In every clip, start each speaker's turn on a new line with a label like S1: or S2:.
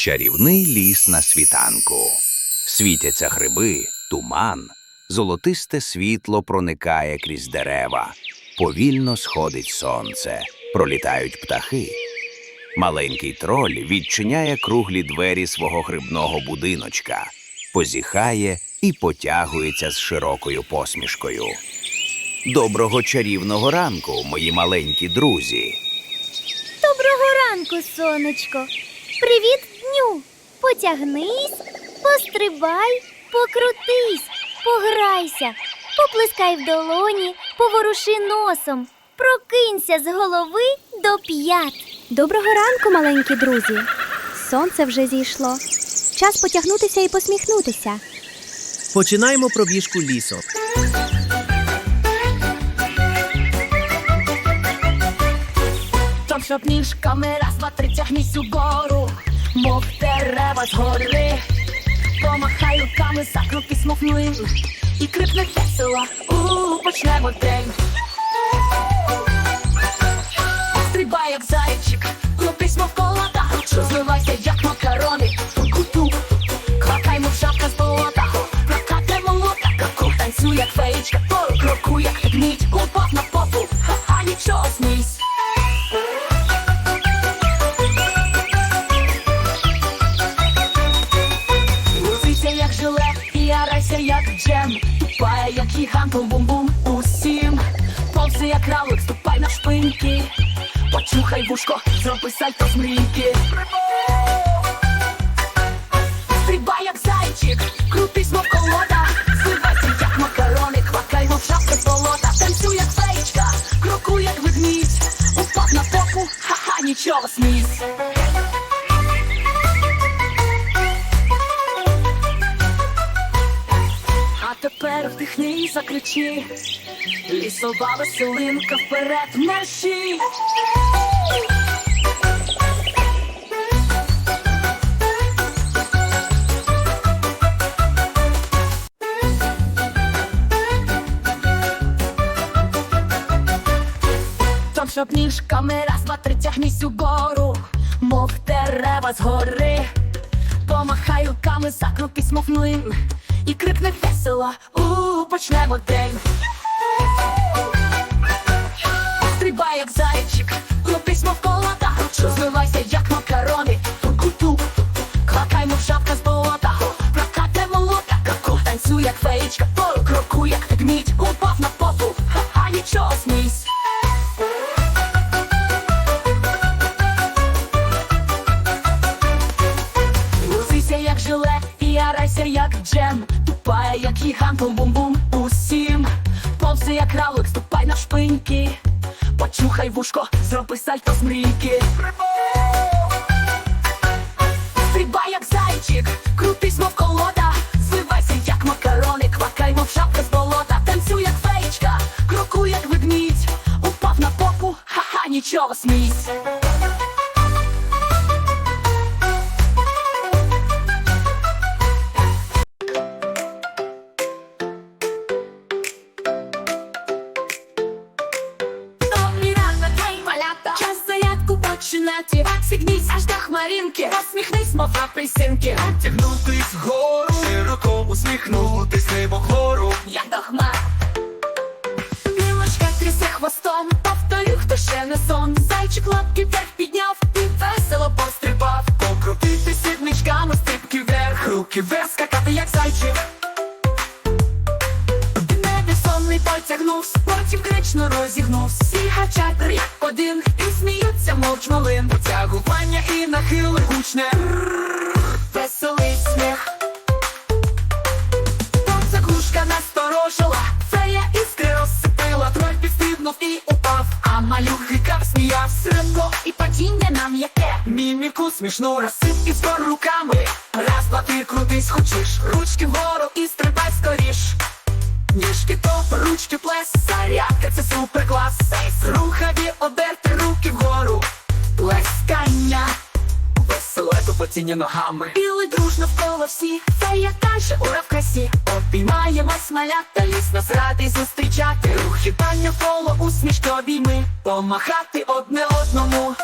S1: Чарівний ліс на світанку. Світяться гриби, туман, золотисте світло проникає крізь дерева. Повільно сходить сонце, пролітають птахи. Маленький троль відчиняє круглі двері свого грибного будиночка, позіхає і потягується з широкою посмішкою. Доброго чарівного ранку, мої маленькі друзі!
S2: Доброго ранку, сонечко. Привіт дню. Потягнись, пострибай, покрутись, пограйся, поплескай в долоні, поворуши носом, прокинься з голови до п'ят.
S3: Доброго ранку, маленькі друзі. Сонце вже зійшло. Час потягнутися і посміхнутися.
S4: Починаємо пробіжку лісом.
S5: Щоб ніжками раз, два, три тягнись угору, мов дерева з гори. Помахай руками, закрути смокнуй і крикне весело, у почнемо день. Стрибай, як зайчик, крутись, мов колода, Повзи, як навик, ступай на шпиньки. Почухай вушко, зроби сальто з мрійки. Стрибай, як зайчик, крутись, мов колода. Зливайся, як макарони, квакай, мов шапка болота. Танцюй, як феєчка, крокуй, як ведмідь. Упав на попу, ха-ха, нічого смійсь вдихни і закричи. Лісова веселинка вперед мерщій Там щоб ніжками раз, два, три тягнись угору, мов дерева з гори. Помахай руками, закрутись, мов млин І крикне весело, у почнемо день. Стрибай, як зайчик, крутись, мов колода. Розливайся, як макарони, тук-тук Квакай, мов шапка з болота. Прокате молота, каку танцюй, як феєчка. Пору кроку, як гніть, упав на попу. Ха-ха, нічого смійсь починати Сігнись аж до хмаринки. Посміхнись, мов апельсинки.
S6: Тягнутись вгору, широко усміхнутись небо вгору.
S5: як до хмар. Білочка трясе хвостом. Повторю, хто ще не сон. Зайчик лапки вверх підняв І весело пострибав.
S6: Покрутити сідничками стрибки вверх, руки вверх, скакати як зайчик.
S5: Потягнувся Потім гречно розігнувся Всі гачать як один І сміються, мов чмалин
S6: Потягування і нахили гучне.
S5: Веселий сміх Там заглушка насторожила
S6: Фея іскри розсипила, троль підстрибнув і упав.
S5: А малюк
S6: Гикав, сміявся,
S5: стрибко і падіння нам яке
S6: міміку смішну розсип і збор руками. Раз, два, ти крутись хочеш, ручки вгору і стрибай скоріш. Ніжки топ, ручки плес, зарядка це супер клас. Рухаві оберти руки вгору. Плескання. Веселе тупотіння ногами.
S5: Білий друж навколо всі Фея каже, ура в красі
S6: Обіймаємось малята, ліс нас радий зустрічати. Рухи тання коло усмішки обійми, помахати одне одному.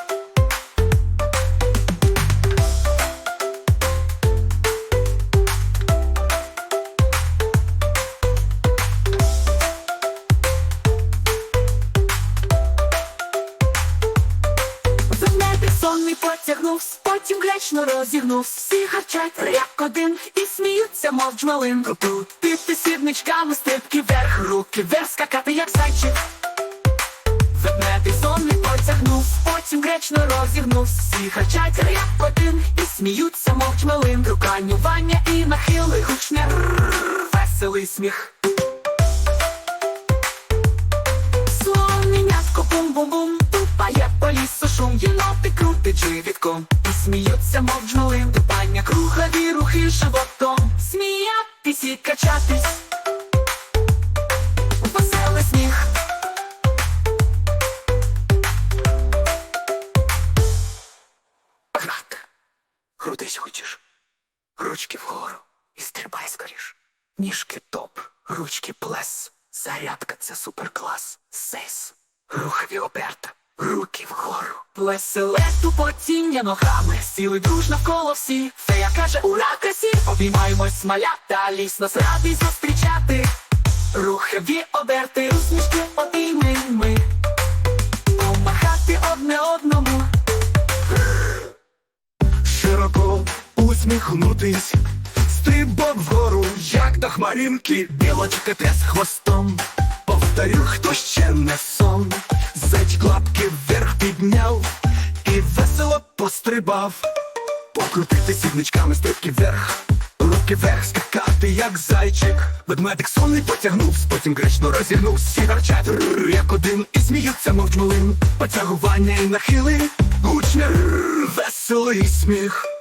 S5: Гречно розігнув, всі харчать як один і сміються, мов джмелин. Крутити сідничками стрибки вверх, руки вверх скакати, як зайчик. Ведмедий сон не потягнув, потім гречно розігнув, всі харчать як один і сміються, мов джмелин. Руканювання і нахили, гучне веселий сміх. Слоненятко бум-бум-бум, тупає по лісу шум, єноти крутить живітком І сміються, мов джмелин, тупання кругові рухи животом Сміятись і качатись Веселий сміх крутись хочеш, ручки вгору і стрибай скоріш. Ніжки топ, ручки плес. Зарядка це суперклас. Сейс. Рухові оберта. Руки вгору. Плеселе тупотіння ногами. Сіли друж навколо всі. Фея каже, ура, красі. Обіймаємось малята, ліс нас радий зустрічати. Рухові оберти, усмішки обійми ми. Помахати одне одному.
S6: широко усміхнутись, стрибок вгору, як до хмаринки, білочка тряс хвостом. Повторю, хто ще не сон, зайчик лапки вверх підняв і весело пострибав. Покрутити сідничками стрибки вверх, руки вверх скакати, як зайчик. Ведмедик сонний потягнув, потім гречно розігнув, всі гарчать як один і сміються, мов джмелин. Потягування і нахили, гучне веселий сміх.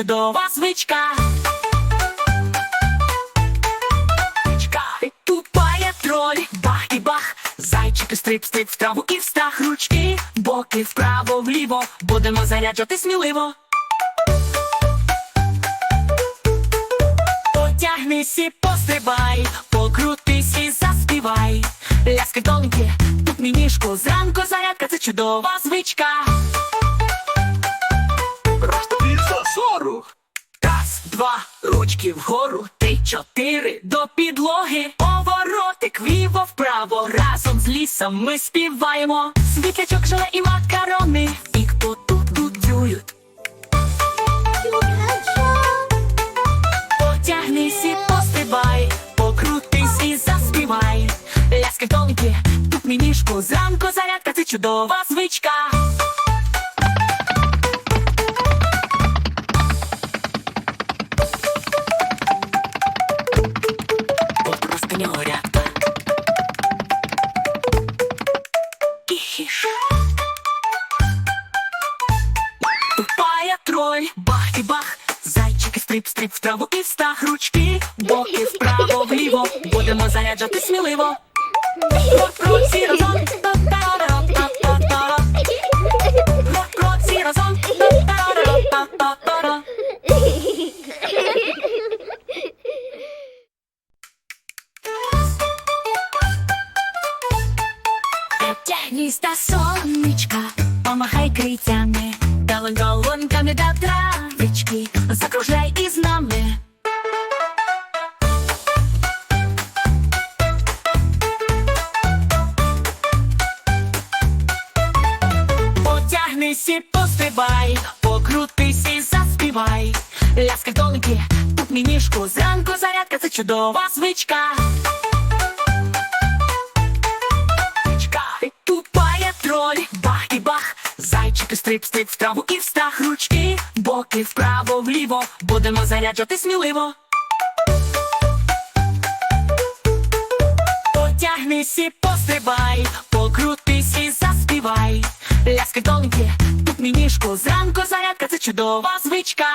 S7: Чудова звичка. Ручка. Тупая троль, бах і бах, зайчики стрип, стрип в траву і встах ручки, боки вправо, вліво, будемо заряджати сміливо. Потягнись і пострибай, покрутись і заспівай. Ляскай долоньки, тут мій ніжку, зранку зарядка, це чудова звичка.
S5: Два, ручки вгору, три, чотири до підлоги. Поворотик вліво вправо. Разом з лісом ми співаємо. Світлячок, желе і макарони. І хто тут будують. Потягнись і пострибай, покрутись і заспівай. Ляскай тонкі, тут мій ніжку, зранку зарядка, це чудова звичка. señor. Чудова звичка. Звичка. Троль, бах і бах, зайчики стрип, стрип, вправо і встах ручки, боки вправо, вліво, будемо заряджати сміливо. Потягнись і пострибай, покрутись і заспівай. Ляски долоньки, тут мій ніжку, зранку зарядка, це чудова звичка.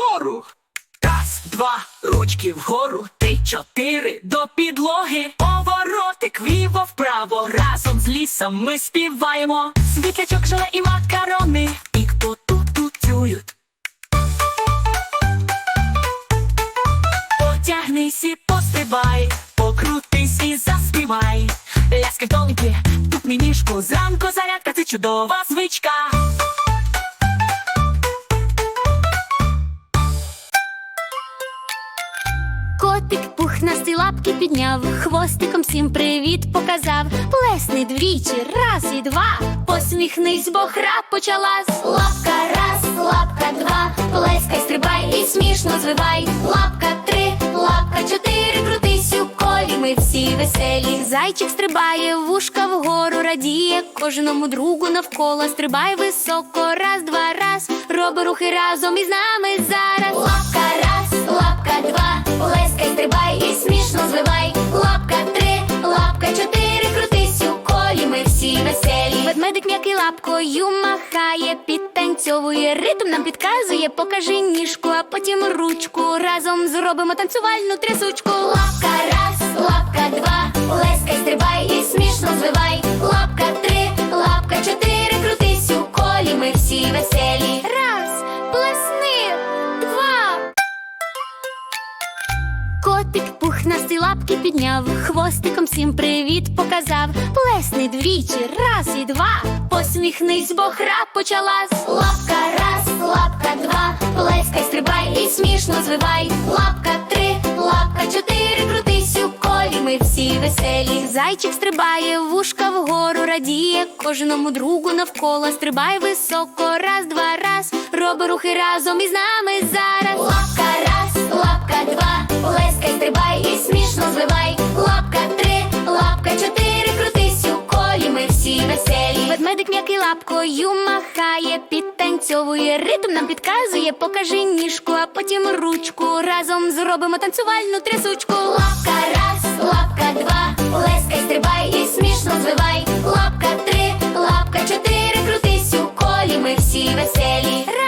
S6: Розтопіться.
S5: Раз, два, ручки вгору, три, чотири до підлоги. Поворотик вліво вправо. Разом з лісом ми співаємо. Світлячок, желе і макарони. І хто тут тутюють. Потягнись і пострибай, покрутись і заспівай. Ляски тонкі, тут мій ніжку, зранку зарядка, це чудова звичка.
S8: Котик пухнасті лапки підняв, хвостиком всім привіт показав. Плесни двічі, раз і два. Посміхнись, бо гра почалась. Лапка раз, лапка два. Плескай, стрибай і смішно звивай. Лапка три, лапка чотири. Крутись у колі, ми всі веселі. Зайчик стрибає, вушка вгору радіє. Кожному другу навколо стрибай високо. Раз, два, раз. Роби рухи разом із нами зараз. Лапка раз, лапка два. Плескай, стрибай і смішно звивай. Лапка три, лапка чотири. Крутись у колі, ми всі веселі. Ведмедик м'який лапкою махає, підтанцьовує, ритм нам підказує, покажи ніжку, а потім ручку. Разом зробимо танцювальну трясучку. Лапка раз, лапка два. Плескай, стрибай і лапки підняв, хвостиком всім привіт показав. Плесни двічі, раз і два. Посміхнись, бо гра почалась. Лапка раз, лапка два. Плескай, стрибай і смішно звивай. Лапка три, лапка чотири. Крутись у колі, ми всі веселі. Зайчик стрибає, вушка вгору радіє. Кожному другу навколо стрибай високо. Раз, два, раз. Роби рухи разом із нами зараз. Лапка раз, лапка два. Плескай, стрибай і смішно звивай. Лапка три, лапка чотири. Крутись у колі, ми всі веселі. Ведмедик м'який лапкою махає, підтанцьовує, ритм нам підказує, покажи ніжку, а потім ручку. Разом зробимо танцювальну трясучку. Лапка раз, лапка два. Плескай, стрибай і смішно звивай. Лапка три, лапка чотири. Крутись у колі, ми всі веселі.